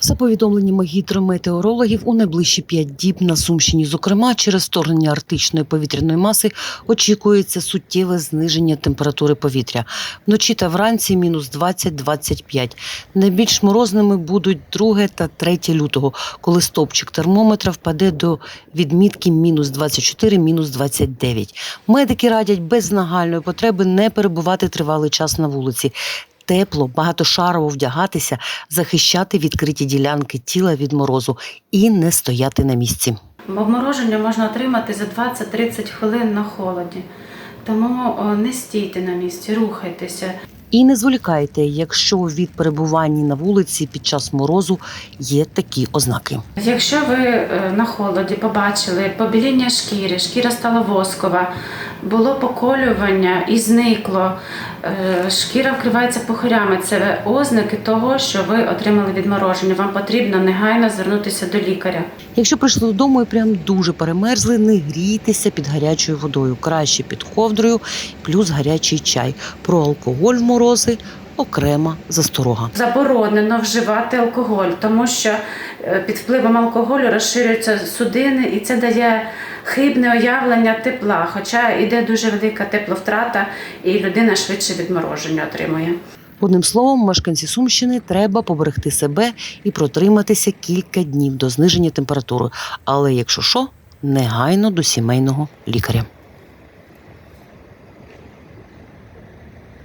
За повідомленнями гідрометеорологів, у найближчі п'ять діб на Сумщині, зокрема через вторгнення арктичної повітряної маси, очікується суттєве зниження температури повітря. Вночі та вранці мінус 20-25. Найбільш морозними будуть 2 та 3 лютого, коли стовпчик термометра впаде до відмітки мінус 24, мінус 29. Медики радять без нагальної потреби не перебувати тривалий час на вулиці. Тепло, багатошарово вдягатися, захищати відкриті ділянки тіла від морозу і не стояти на місці. Обмороження можна отримати за 20-30 хвилин на холоді. Тому не стійте на місці, рухайтеся. І не зволікайте, якщо від перебування на вулиці під час морозу є такі ознаки. Якщо ви е, на холоді побачили побіління шкіри, шкіра стала воскова, було поколювання і зникло, е, шкіра вкривається похорями. це ознаки того, що ви отримали відмороження. Вам потрібно негайно звернутися до лікаря. Якщо прийшли додому і прям дуже перемерзли, не грійтеся під гарячою водою, краще під ковдрою, плюс гарячий чай. Про алкоголь в морози окрема засторога. Заборонено вживати алкоголь, тому що е, під впливом алкоголю розширюються судини, і це дає хибне уявлення тепла. Хоча йде дуже велика тепловтрата, і людина швидше відмороження отримує. Одним словом, мешканці Сумщини треба поберегти себе і протриматися кілька днів до зниження температури. Але якщо що, негайно до сімейного лікаря.